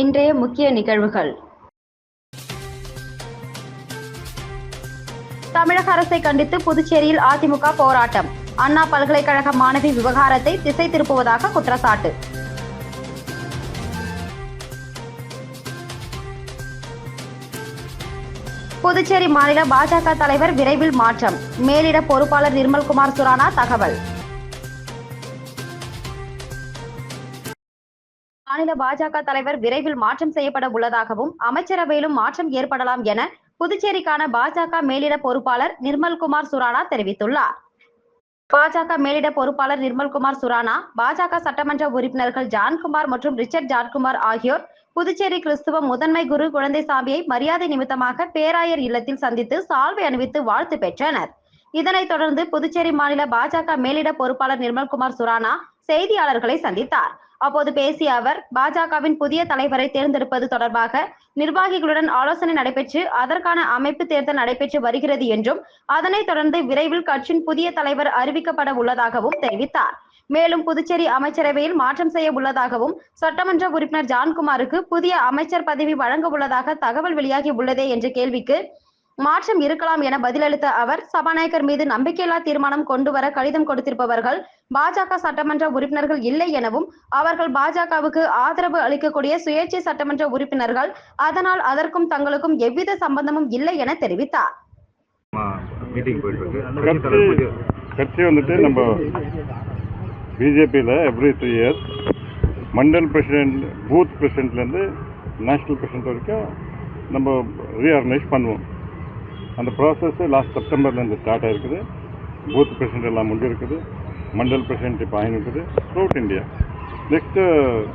இன்றைய முக்கிய நிகழ்வுகள். தமிழக அரசை கண்டித்து புதுச்சேரியில் அதிமுக போராட்டம். அண்ணா பல்கலைக்கழக மாணவி விவகாரத்தை திசை திருப்புவதாக குற்றச்சாட்டு. புதுச்சேரி மாநில பாஜக தலைவர் விரைவில் மாற்றம். மேலிட பொறுப்பாளர் நிர்மல்குமார் சுரானா தகவல். மாநில பாஜக தலைவர் விரைவில் மாற்றம் செய்யப்பட உள்ளதாகவும் அமைச்சரவையிலும் மாற்றம் ஏற்படலாம் என புதுச்சேரிக்கான பாஜக மேலிட பொறுப்பாளர் நிர்மல்குமார் சுரானா தெரிவித்துள்ளார். பாஜக மேலிட பொறுப்பாளர் நிர்மல்குமார் சுரானா பாஜக சட்டமன்ற உறுப்பினர்கள் ஜான்குமார் மற்றும் ரிச்சர்ட் ஜான்குமார் ஆகியோர் புதுச்சேரி கிறிஸ்துவ முதன்மை குரு குழந்தைசாமியை மரியாதை நிமித்தமாக பேராயர் இல்லத்தில் சந்தித்து சால்வை அணிவித்து வாழ்த்து பெற்றனர். இதனைத் தொடர்ந்து புதுச்சேரி மாநில பாஜக மேலிட பொறுப்பாளர் நிர்மல்குமார் சுரானா செய்தியாளர்களை சந்தித்தார். அப்போது பேசிய அவர் பாஜகவின் புதிய தலைவரை தேர்ந்தெடுப்பது தொடர்பாக நிர்வாகிகளுடன் ஆலோசனை நடைபெற்று அதற்கான அமைப்பு தேர்தல் நடைபெற்று வருகிறது என்றும் அதனைத் தொடர்ந்து விரைவில் கட்சியின் புதிய தலைவர் அறிவிக்கப்பட உள்ளதாகவும் தெரிவித்தார். மேலும் புதுச்சேரி அமைச்சரவையில் மாற்றம் செய்ய உள்ளதாகவும் சட்டமன்ற உறுப்பினர் ஜான்குமாருக்கு புதிய அமைச்சர் பதவி வழங்க உள்ளதாக தகவல் வெளியாகி உள்ளதே என்ற கேள்விக்கு மாற்றம் இருக்கலாம் என பதிலளித்த அவர் சபாநாயகர் மீது நம்பிக்கையில்லா தீர்மானம் கொண்டு வர கடிதம் கொடுத்திருப்பவர்கள் பாஜக சட்டமன்ற உறுப்பினர்கள் இல்லை எனவும் அவர்கள் பாஜகவுக்கு ஆதரவு அளிக்கக்கூடிய சுயேட்சை சட்டமன்ற உறுப்பினர்கள் அதனால் அதற்கும் தங்களுக்கும் எவ்வித சம்பந்தமும் இல்லை என தெரிவித்தார். கட்சி வந்துட்டு நம்ம பிஜேபியில் every three years mandal president booth பிரசிடென்ட்லேருந்து national president வரைக்கும் நம்ம ரீஆர்கனைஸ் பண்ணுவோம். அந்த ப்ராசஸ் லாஸ்ட் செப்டம்பர்லேருந்து ஸ்டார்ட் ஆயிருக்குது. பூத் பிரசிடென்ட் எல்லாம் முடிஞ்சிருக்குது. மண்டல் பிரசிடென்ட் இப்போ ஆகிருக்குது throughout India next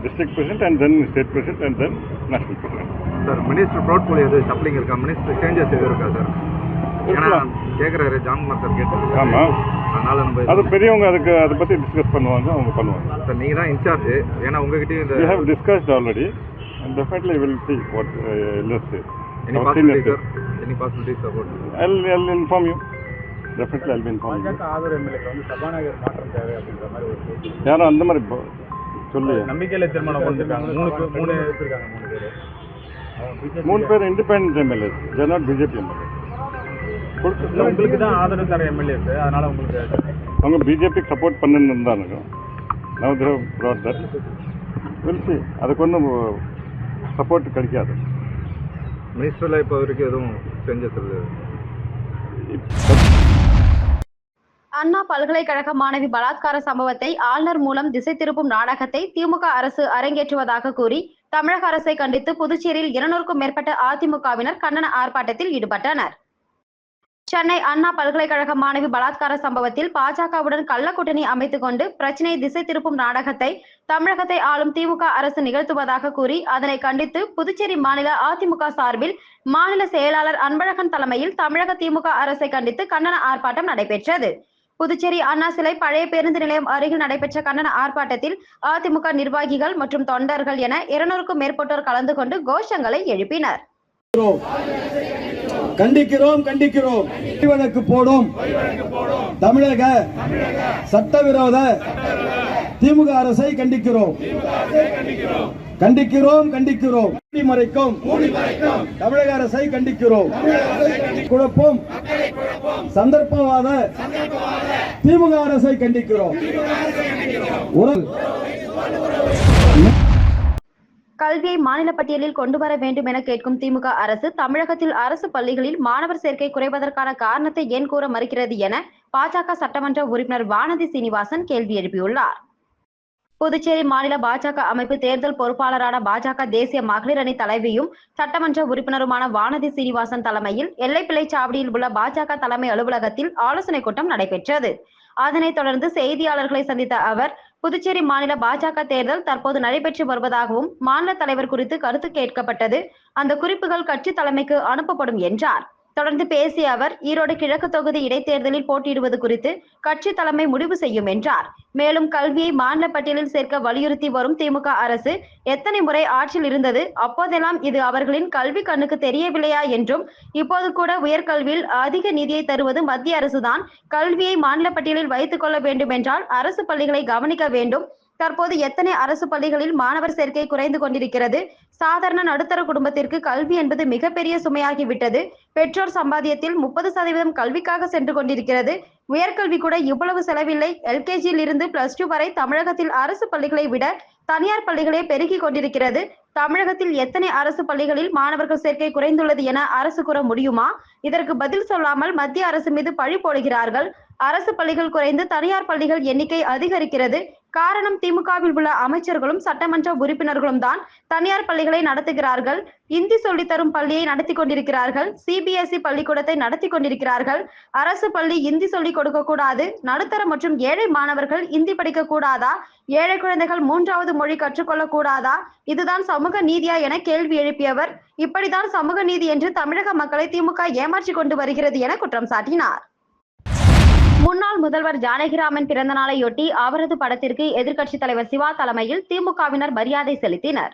district president and then state president and then national president sir minister portfolio எது சப்ளிங் இருக்கா? மினிஸ்டர் சேஞ்சஸ் எதுவும் இருக்கா சார் ஏன்னா. கேட்குறாரு ஜான்குமார் சார் கேட்டு ஆமாம் அதனால நம்ம அது பெரியவங்க அதுக்கு அதை பற்றி டிஸ்கஸ் பண்ணுவாங்க அவங்க பண்ணுவாங்க. சார் நீங்கள் தான் இன்சார்ஜ் ஏன்னா உங்ககிட்டயும் இந்த discussed already, and definitely we'll see what uh, let's say. Sir any possibility support I'll, I'll inform you. Definitely I'll be informing you. பாஜக ஆதரவு எம்எல்ஏக்கு வந்து சபாநாயகர் மாற்றம் தேவை அப்படின்ற மாதிரி ஒரு பேச்சு யாரும் அந்த மாதிரி ப- சொல்லி. நம்பிக்கையில தீர்மானம் கொண்டிருக்காங்க மூணு பேர் மூணு எடுத்திருக்காங்க மூணு பேர். அவங்க மூணு பேர் independent MLAs they're not BJP MLA. இல்ல, உங்களுக்கு தான் ஆதரவு தர எம்எல்ஏஸ் அதனால உங்களுக்கு அவங்க பிஜேபிக்கு சப்போர்ட் பண்ணுன்னு இருந்தானுங்க. Now they've brought that will see அதுக்கு ஒன்றும் சப்போர்ட் கிடைக்காது. மினிஸ்டரில் இப்போ வரைக்கும் எதுவும் சேஞ்சஸ் இல்லை அண்ணா பல்கலைக்கழக மாணவி பலாத்கார சம்பவத்தை ஆளுநர் மூலம் திசை திருப்பும் நாடகத்தை திமுக அரசு அரங்கேற்றுவதாக கூறி தமிழக அரசை கண்டித்து புதுச்சேரியில் இருநூறுக்கும் மேற்பட்ட அதிமுகவினர் கண்டன ஆர்ப்பாட்டத்தில் ஈடுபட்டனர். சென்னை அண்ணா பல்கலைக்கழக மாணவி பலாத்கார சம்பவத்தில் பாஜகவுடன் கள்ள கூட்டணி அமைத்துக் கொண்டு பிரச்சனையை திசை திருப்பும் நாடகத்தை தமிழகத்தை ஆளும் திமுக அரசு நிகழ்த்துவதாக கூறி அதனை கண்டித்து புதுச்சேரி மாநில அதிமுக சார்பில் மாநில செயலாளர் அன்பழகன் தலைமையில் தமிழக திமுக அரசை கண்டித்து கண்டன ஆர்ப்பாட்டம் நடைபெற்றது. புதுச்சேரி அண்ணா சிலை பழைய பேருந்து நிலையம் அருகில் நடைபெற்ற கண்டன ஆர்ப்பாட்டத்தில் அதிமுக நிர்வாகிகள் மற்றும் தொண்டர்கள் என இருநூறுக்கும் மேற்பட்டோர் கலந்து கொண்டு கோஷங்களை எழுப்பினர். கண்டிக்கிறோம் கண்டிக்கிறோம். வழக்கு போடும். தமிழக சட்டவிரோத திமுக அரசை கண்டிக்கிறோம். கண்டிக்கிறோம் கண்டிக்கிறோம். மறைக்கும். தமிழக அரசை கண்டிக்கிறோம். குழப்பம் சந்தர்ப்பவாத திமுக அரசை கண்டிக்கிறோம். உறவு கல்வியை மாநில பட்டியலில் கொண்டு வர வேண்டும் என கேட்கும் திமுக அரசு தமிழகத்தில் அரசு பள்ளிகளில் மாணவர் சேர்க்கை குறைவதற்கான காரணத்தை ஏன் கூற மறுக்கிறது என பாஜக சட்டமன்ற உறுப்பினர் வானதி சீனிவாசன் கேள்வி எழுப்பியுள்ளார். புதுச்சேரி மாநில பாஜக அமைப்பு தேர்தல் பொறுப்பாளரான பாஜக தேசிய மகளிர் அணி தலைவியும் சட்டமன்ற உறுப்பினருமான வானதி சீனிவாசன் தலைமையில் எல்லைப்பிள்ளை சாவடியில் உள்ள பாஜக தலைமை அலுவலகத்தில் ஆலோசனை கூட்டம் நடைபெற்றது. அதனைத் தொடர்ந்து செய்தியாளர்களை சந்தித்த அவர் புதுச்சேரி மாநில பாஜக தேர்தல் தற்போது நடைபெற்று வருவதாகவும் மாநில தலைவர் குறித்து கருத்து கேட்கப்பட்டது. அந்த குறிப்புகள் கட்சி தலைமைக்கு அனுப்பப்படும் என்றார். தொடர்ந்து பேசிய அவர் ஈரோடு கிழக்கு தொகுதி இடைத்தேர்தலில் போட்டியிடுவது குறித்து கட்சி தலைமை முடிவு செய்யும் என்றார். மேலும் கல்வியை மாநில பட்டியலில் சேர்க்க வலியுறுத்தி வரும் திமுக அரசு எத்தனை முறை ஆட்சியில் இருந்தது அப்போதெல்லாம் இது அவர்களின் கல்வி கண்ணுக்கு தெரியவில்லையா என்றும் இப்போது கூட உயர்கல்வியில் அதிக நிதியை தருவது மத்திய அரசுதான் கல்வியை மாநில பட்டியலில் வைத்துக் கொள்ள வேண்டும் என்றால் அரசு பள்ளிகளை கவனிக்க வேண்டும். தற்போது எத்தனை அரசு பள்ளிகளில் மாணவர் சேர்க்கை குறைந்து கொண்டிருக்கிறது சாதாரண நடுத்தர குடும்பத்திற்கு கல்வி என்பது மிகப்பெரிய சுமையாகிவிட்டது. பெற்றோர் சம்பாத்தியத்தில் முப்பது சதவீதம் கல்விக்காக சென்று கொண்டிருக்கிறது. உயர்கல்வி கூட இவ்வளவு செலவில்லை. எல்கேஜியில் இருந்து பிளஸ் டூ வரை தமிழகத்தில் அரசு பள்ளிகளை விட தனியார் பள்ளிகளே பெருகி கொண்டிருக்கிறது. தமிழகத்தில் எத்தனை அரசு பள்ளிகளில் மாணவர்கள் சேர்க்கை குறைந்துள்ளது என அரசு கூற முடியுமா? இதற்கு பதில் சொல்லாமல் மத்திய அரசு மீது பழி போடுகிறார்கள். அரசு பள்ளிகள் குறைந்து தனியார் பள்ளிகள் எண்ணிக்கை அதிகரிக்கிறது. காரணம் திமுகவில் உள்ள அமைச்சர்களும் சட்டமன்ற உறுப்பினர்களும் தான் தனியார் பள்ளிகளை நடத்துகிறார்கள். இந்தி சொல்லித் தரும் பள்ளியை நடத்தி கொண்டிருக்கிறார்கள். சிபிஎஸ்இ பள்ளிக்கூடத்தை நடத்தி கொண்டிருக்கிறார்கள். அரசு பள்ளி இந்தி சொல்லிக் கொடுக்க கூடாது. நடுத்தர மற்றும் ஏழை மாணவர்கள் இந்தி படிக்க கூடாதா? ஏழை குழந்தைகள் மூன்றாவது மொழி கற்றுக்கொள்ள கூடாதா? இதுதான் சமூக நீதியா என கேள்வி எழுப்பியவர். இப்படித்தான் சமூக நீதி என்று தமிழக மக்களை திமுக ஏமாற்றி கொண்டு வருகிறது என குற்றம் சாட்டினார். முன்னாள் முதல்வர் ஜானகிராமன் பிறந்த நாளையொட்டி அவரது படத்திற்கு எதிர்க்கட்சித் தலைவர் சிவா தலைமையில் திமுகவினர் மரியாதை செலுத்தினர்.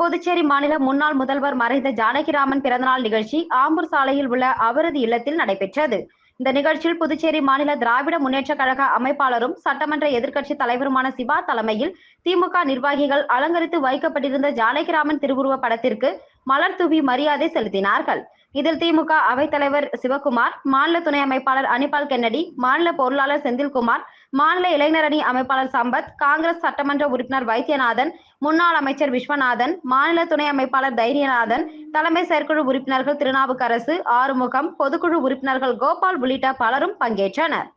புதுச்சேரி மாநில முன்னாள் முதல்வர் மறைந்த ஜானகிராமன் பிறந்தநாள் நிகழ்ச்சி ஆம்பூர் சாலையில் உள்ள அவரது இல்லத்தில் நடைபெற்றது. இந்த நிகழ்ச்சியில் புதுச்சேரி மாநில திராவிட முன்னேற்ற கழக அமைப்பாளரும் சட்டமன்ற எதிர்க்கட்சி தலைவருமான சிவா தலைமையில் திமுக நிர்வாகிகள் அலங்கரித்து வைக்கப்பட்டிருந்த ஜானகிராமன் திருவுருவ படத்திற்கு மலர் தூவி மரியாதை செலுத்தினார்கள். இதில் திமுக அவைத்தலைவர் சிவகுமார் மாநில துணை அமைப்பாளர் அனிபால் கென்னடி மாநில பொருளாளர் செந்தில்குமார் மாநில இளைஞரணி அமைப்பாளர் சம்பத் காங்கிரஸ் சட்டமன்ற உறுப்பினர் வைத்தியநாதன் முன்னாள் அமைச்சர் விஸ்வநாதன் மாநில துணை அமைப்பாளர் தைரியநாதன் தலைமை செயற்குழு உறுப்பினர்கள் திருநாவுக்கரசு ஆறுமுகம் பொதுக்குழு உறுப்பினர்கள் கோபால் உள்ளிட்ட பலரும் பங்கேற்றனர்.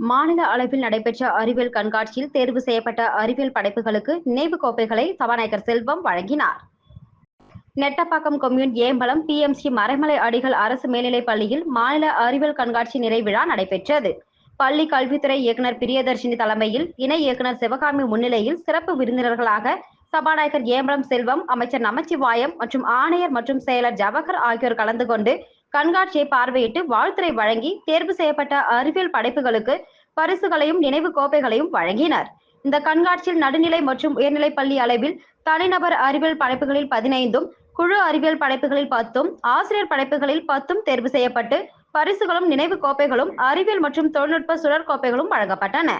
மாநில அளவில் நடைபெற்ற அறிவியல் கண்காட்சியில் தேர்வு செய்யப்பட்ட அறிவியல் படைப்புகளுக்கு நினைவு கோப்பைகளை சபாநாயகர் செல்வம் வழங்கினார். நெட்டப்பாக்கம் கொம்யூன் ஏம்பலம் பிஎம்சி மறைமலை அடிகள் அரசு மேல்நிலைப் பள்ளியில் மாநில அறிவியல் கண்காட்சி நிறைவிழா நடைபெற்றது. பள்ளி கல்வித்துறை இயக்குநர் பிரியதர்ஷினி தலைமையில் இணை இயக்குனர் சிவகாமி முன்னிலையில் சிறப்பு விருந்தினர்களாக சபாநாயகர் ஏம்பலம் செல்வம் அமைச்சர் நமச்சிவாயம் மற்றும் ஆணையர் மற்றும் செயலர் ஜவஹர் ஆகியோர் கலந்து கொண்டு கண்காட்சியை பார்வையிட்டு வாழ்த்துறை வழங்கி தேர்வு செய்யப்பட்ட அறிவியல் படைப்புகளுக்கு பரிசுகளையும் நினைவு கோப்பைகளையும் வழங்கினர். இந்த கண்காட்சியில் நடுநிலை மற்றும் உயர்நிலை பள்ளி அளவில் தனிநபர் அறிவியல் படைப்புகளில் பதினைந்தும் குழு அறிவியல் படைப்புகளில் பத்தும் ஆசிரியர் படைப்புகளில் பத்தும் தேர்வு செய்யப்பட்டு பரிசுகளும் நினைவு கோப்பைகளும் அறிவியல் மற்றும் தொழில்நுட்ப சுழற் கோப்பைகளும் வழங்கப்பட்டன.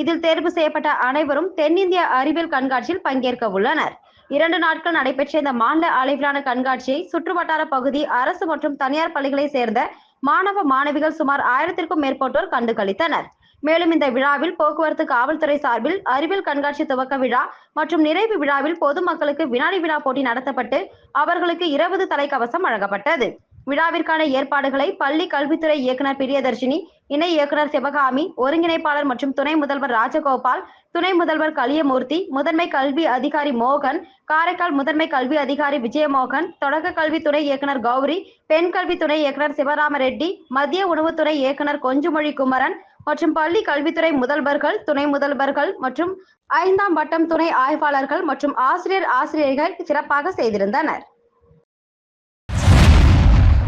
இதில் தேர்வு செய்யப்பட்ட அனைவரும் தென்னிந்திய அறிவியல் கண்காட்சியில் பங்கேற்க உள்ளனர். இரண்டு நாட்கள் நடைபெற்ற இந்த மாநில அளவிலான கண்காட்சியை சுற்றுவட்டார பகுதி அரசு மற்றும் தனியார் பள்ளிகளை சேர்ந்த மாணவ மாணவிகள் சுமார் ஆயிரத்திற்கும் மேற்பட்டோர் கண்டு கழித்தனர் மேலும் இந்த விழாவில் போக்குவரத்து காவல்துறை சார்பில் அறிவியல் கண்காட்சி துவக்க விழா மற்றும் நிறைவு விழாவில் பொதுமக்களுக்கு வினாடி வினா போட்டி நடத்தப்பட்டு அவர்களுக்கு இருபது தலைக்கவசம் வழங்கப்பட்டது. விழாவிற்கான ஏற்பாடுகளை பள்ளி கல்வித்துறை இயக்குனர் பிரியதர்ஷினி இணை இயக்குனர் சிவகாமி ஒருங்கிணைப்பாளர் மற்றும் துணை முதல்வர் ராஜகோபால் துணை முதல்வர் கலியமூர்த்தி முதன்மை கல்வி அதிகாரி மோகன் காரைக்கால் முதன்மை கல்வி அதிகாரி விஜயமோகன் தொடக்க கல்வி துணை இயக்குனர் கௌரி பெண் கல்வி துணை இயக்குனர் சிவராம ரெட்டி மத்திய உணவுத்துறை இயக்குனர் கொஞ்சுமொழி குமரன் மற்றும் பள்ளி கல்வித்துறை முதல்வர்கள் துணை முதல்வர்கள் மற்றும் ஐந்தாம் வட்டம் துணை ஆய்வாளர்கள் மற்றும் ஆசிரியர் ஆசிரியர்கள் சிறப்பாக செய்திருந்தனர்.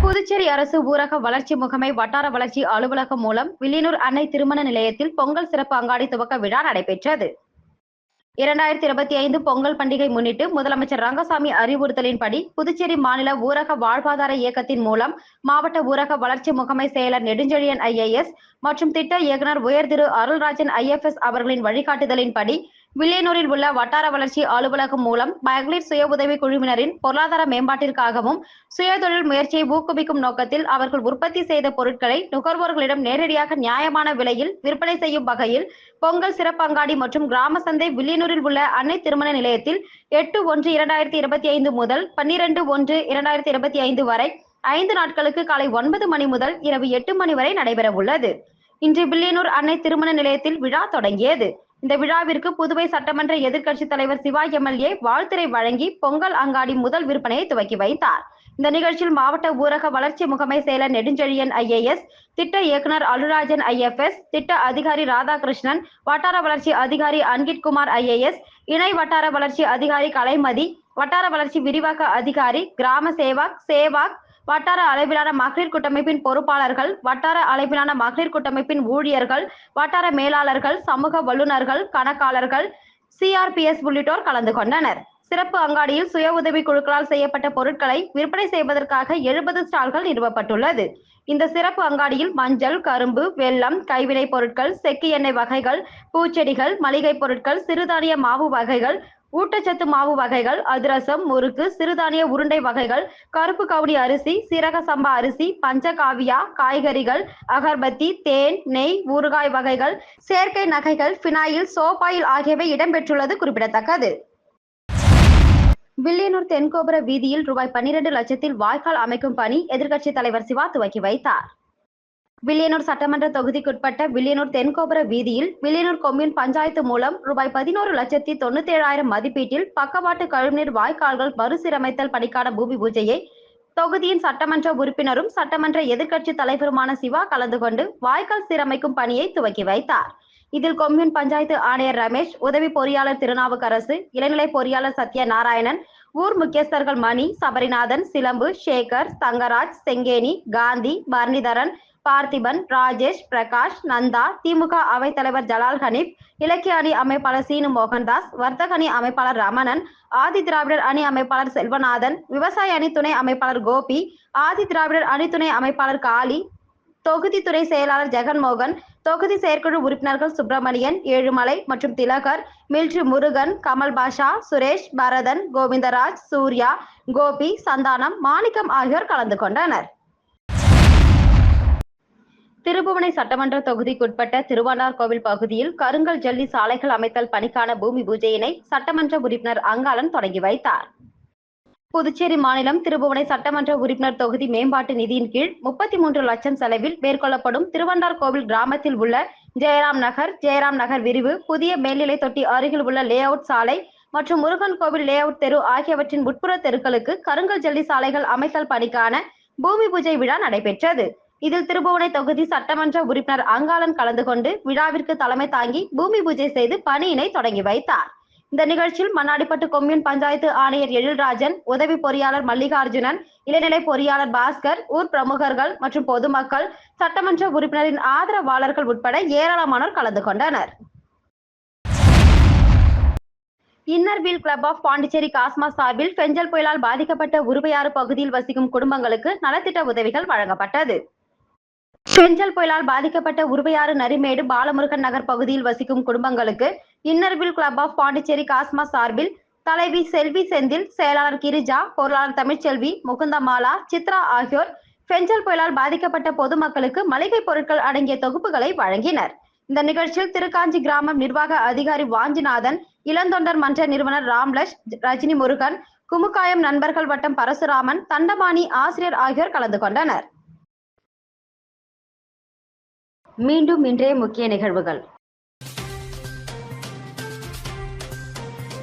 புதுச்சேரி அரசு ஊரக வளர்ச்சி முகமை வட்டார வளர்ச்சி அலுவலகம் மூலம் வில்லியனூர் அன்னை திருமண நிலையத்தில் பொங்கல் சிறப்பு அங்காடி துவக்க விழா நடைபெற்றது. இரண்டாயிரத்தி இருபத்தி ஐந்து பொங்கல் பண்டிகை முன்னிட்டு முதலமைச்சர் ரங்கசாமி அறிவுறுத்தலின்படி புதுச்சேரி மாநில ஊரக வாழ்வாதார இயக்கத்தின் மூலம் மாவட்ட ஊரக வளர்ச்சி முகமை செயலர் நெடுஞ்செழியன் ஐஏஎஸ் மற்றும் திட்ட இயக்குநர் உயர் திரு அருள்ராஜன் ஐஎஃப்எஸ் அவர்களின் வழிகாட்டுதலின்படி வில்லியனூரில் உள்ள வட்டார வளர்ச்சி அலுவலகம் மூலம் மகளிர் சுய உதவி குழுவினரின் பொருளாதார மேம்பாட்டிற்காகவும் சுயதொழில் முயற்சியை ஊக்குவிக்கும் நோக்கத்தில் அவர்கள் உற்பத்தி செய்த பொருட்களை நுகர்வோர்களிடம் நேரடியாக நியாயமான விலையில் விற்பனை செய்யும் வகையில் பொங்கல் சிறப்பங்காடி மற்றும் கிராம சந்தை வில்லியனூரில் உள்ள அன்னை திருமண நிலையத்தில் எட்டு ஒன்று இரண்டாயிரத்தி இருபத்தி ஐந்து முதல் பன்னிரண்டு ஒன்று இரண்டாயிரத்தி இருபத்தி ஐந்து வரை ஐந்து நாட்களுக்கு காலை ஒன்பது மணி முதல் இரவு எட்டு மணி வரை நடைபெற உள்ளது இன்று வில்லியனூர் அன்னை திருமண நிலையத்தில் விழா தொடங்கியது. இந்த விழாவிற்கு புதுவை சட்டமன்ற எதிர்க்கட்சி தலைவர் சிவா எம்எல்ஏ வாழ்த்துரை வழங்கி பொங்கல் அங்காடி முதல் விற்பனையை துவக்கி வைத்தார். இந்த நிகழ்ச்சியில் மாவட்ட ஊரக வளர்ச்சி முகமை செயலர் நெடுஞ்செழியன் ஐஏஎஸ் திட்ட இயக்குனர் அருள்ராஜன் ஐஎஃப்எஸ் திட்ட அதிகாரி ராதாகிருஷ்ணன் வட்டார வளர்ச்சி அதிகாரி அன்கிட்குமார் ஐஏஎஸ் இணை வட்டார வளர்ச்சி அதிகாரி கலைமதி வட்டார வளர்ச்சி விரிவாக்க அதிகாரி கிராம சேவாக் சேவாக் வட்டார அளவிலான மகளிர் கூட்டமைப்பின் பொறுப்பாளர்கள் வட்டார அளவிலான மகளிர் கூட்டமைப்பின் ஊழியர்கள் வட்டார மேலாளர்கள் சமூக வல்லுநர்கள் கணக்காளர்கள் சிஆர்பிஎஸ் உள்ளிட்டோர் கலந்து கொண்டனர். சிறப்பு அங்காடியில் சுய உதவி குழுக்களால் செய்யப்பட்ட பொருட்களை விற்பனை செய்வதற்காக எழுபது ஸ்டால்கள் நிறுவப்பட்டுள்ளது. இந்த சிறப்பு அங்காடியில் மஞ்சள் கரும்பு வெல்லம் கைவினைப் பொருட்கள் செக்கு எண்ணெய் வகைகள் பூச்செடிகள் மளிகை பொருட்கள் சிறுதானிய மாவு வகைகள் ஊட்டச்சத்து மாவு வகைகள் அதிரசம் முறுக்கு சிறுதானிய உருண்டை வகைகள் கருப்பு கவுனி அரிசி சீரக சம்பா அரிசி பஞ்சகாவியா காய்கறிகள் அகர்பத்தி தேன் நெய் ஊறுகாய் வகைகள் செயற்கை நகைகள் பினாயில் சோப்பாயில் ஆகியவை இடம்பெற்றுள்ளது குறிப்பிடத்தக்கது. வில்லியனூர் தென்கோபுர வீதியில் ரூபாய் பன்னிரண்டு லட்சத்தில் வாய்க்கால் அமைக்கும் பணி எதிர்க்கட்சித் தலைவர் சிவா துவக்கி வைத்தார். வில்லியனூர் சட்டமன்ற தொகுதிக்குட்பட்ட வில்லியனூர் தென்கோபுர வீதியில் வில்லியனூர் கொம்யூன் பஞ்சாயத்து மூலம் ரூபாய் பதினோரு லட்சத்தி தொண்ணூத்தி ஏழாயிரம் மதிப்பீட்டில் பக்கவாட்டு கழிவுநீர் வாய்க்கால்கள் மறுசீரமைத்தல் பணிக்கான பூமி பூஜையை தொகுதியின் சட்டமன்ற உறுப்பினரும் சட்டமன்ற எதிர்க்கட்சி தலைவருமான சிவா கலந்து கொண்டு வாய்க்கால் சீரமைக்கும் பணியை துவக்கி வைத்தார். இதில் கொம்யூன் பஞ்சாயத்து ஆணையர் ரமேஷ் உதவி பொறியாளர் திருநாவுக்கரசு இளநிலை பொறியாளர் சத்ய நாராயணன் ஊர் முக்கியஸ்தர்கள் மணி சபரிநாதன் சிலம்பு சேகர் தங்கராஜ் செங்கேனி காந்தி பரணிதரன் பார்த்திபன் ராஜேஷ் பிரகாஷ் நந்தா திமுக அவைத்தலைவர் ஜலால் ஹனீப் இலக்கிய அணி அமைப்பாளர் சீனு மோகன்தாஸ் வர்த்தக அணி அமைப்பாளர் ரமணன் ஆதி திராவிடர் அணி அமைப்பாளர் செல்வநாதன் விவசாய அணி துணை அமைப்பாளர் கோபி ஆதி திராவிடர் அணி துணை அமைப்பாளர் காளி தொகுதி துறை செயலாளர் ஜெகன்மோகன் தொகுதி செயற்குழு உறுப்பினர்கள் சுப்பிரமணியன் ஏழுமலை மற்றும் திலகர் மில்ட்ரி முருகன் கமல் பாஷா சுரேஷ் பரதன் கோவிந்தராஜ் சூர்யா கோபி சந்தானம் மாணிக்கம் ஆகியோர் கலந்து கொண்டனர். திருபுவனை சட்டமன்ற தொகுதிக்குட்பட்ட திருவானார் கோவில் பகுதியில் கருங்கல் ஜல்லி சாலைகள் அமைத்தல் பணிக்கான பூமி பூஜையினை சட்டமன்ற உறுப்பினர் அங்காளன் தொடங்கி வைத்தார். புதுச்சேரி மாநிலம் திருபுவனை சட்டமன்ற உறுப்பினர் தொகுதி மேம்பாட்டு நிதியின் கீழ் முப்பத்தி மூன்று லட்சம் செலவில் மேற்கொள்ளப்படும் திருவண்டார் கோவில் கிராமத்தில் உள்ள ஜெயராம் நகர் ஜெயராம் நகர் விரிவு புதிய மேல்நிலை தொட்டி அருகில் உள்ள லே அவுட் சாலை மற்றும் முருகன் கோவில் லே அவுட் தெரு ஆகியவற்றின் உட்புற தெருக்களுக்கு கருங்கல் ஜல்லி சாலைகள் அமைத்தல் பணிக்கான பூமி பூஜை விழா நடைபெற்றது. இதில் திருபுவனை தொகுதி சட்டமன்ற உறுப்பினர் அங்காளன் கலந்து கொண்டு விழாவிற்கு தலைமை தாங்கி பூமி பூஜை செய்து பணியினை தொடங்கி வைத்தார். இந்த நிகழ்ச்சியில் மண்ணாடிப்பட்டு கொம்யூன் பஞ்சாயத்து ஆணையர் எழில்ராஜன் உதவி பொறியாளர் மல்லிகார்ஜுனன் இளநிலை பொறியாளர் பாஸ்கர் ஊர் பிரமுகர்கள் மற்றும் பொதுமக்கள் சட்டமன்ற உறுப்பினரின் ஆதரவாளர்கள் உட்பட ஏராளமானோர் கலந்து கொண்டனர். Inner wheel club of Pondicherry Cosma சார்பில் பெஞ்சல் புயலால் பாதிக்கப்பட்ட உருவையாறு பகுதியில் வசிக்கும் குடும்பங்களுக்கு நலத்திட்ட உதவிகள் வழங்கப்பட்டது. பெஞ்சல் புயலால் பாதிக்கப்பட்ட உருவையாறு நரிமேடு பாலமுருகன் நகர் பகுதியில் வசிக்கும் குடும்பங்களுக்கு inner wheel club of Pondicherry Cosma சார்பில் தலைவி செல்வி செந்தில் செயலாளர் கிரிஜா பொருளாளர் தமிழ்ச்செல்வி முகுந்தமாலா சித்ரா ஆகியோர் பெஞ்சல் புயலால் பாதிக்கப்பட்ட பொதுமக்களுக்கு மளிகை பொருட்கள் அடங்கிய தொகுப்புகளை வழங்கினர். இந்த நிகழ்ச்சியில் திருக்காஞ்சி கிராமம் நிர்வாக அதிகாரி வாஞ்சிநாதன் இளந்தொண்டர் மன்ற நிறுவனர் ராம்லஷ் ரஜினி முருகன் குமுக்காயம் நண்பர்கள் வட்டம் பரசுராமன் தண்டபாணி ஆசிரியர் ஆகியோர் கலந்து கொண்டனர். மீண்டும் இன்றைய முக்கிய நிகழ்வுகள்.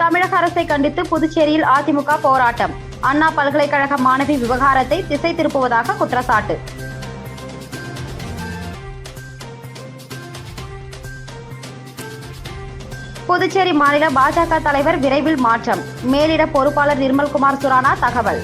தமிழக அரசை கண்டித்து புதுச்சேரியில் அதிமுக போராட்டம். அண்ணா பல்கலைக்கழக மாணவி விவகாரத்தை திசை திருப்புவதாக குற்றச்சாட்டு. புதுச்சேரி மாநில பாஜக தலைவர் விரைவில் மாற்றம். மேலிட பொறுப்பாளர் நிர்மல்குமார் சுரானா தகவல்.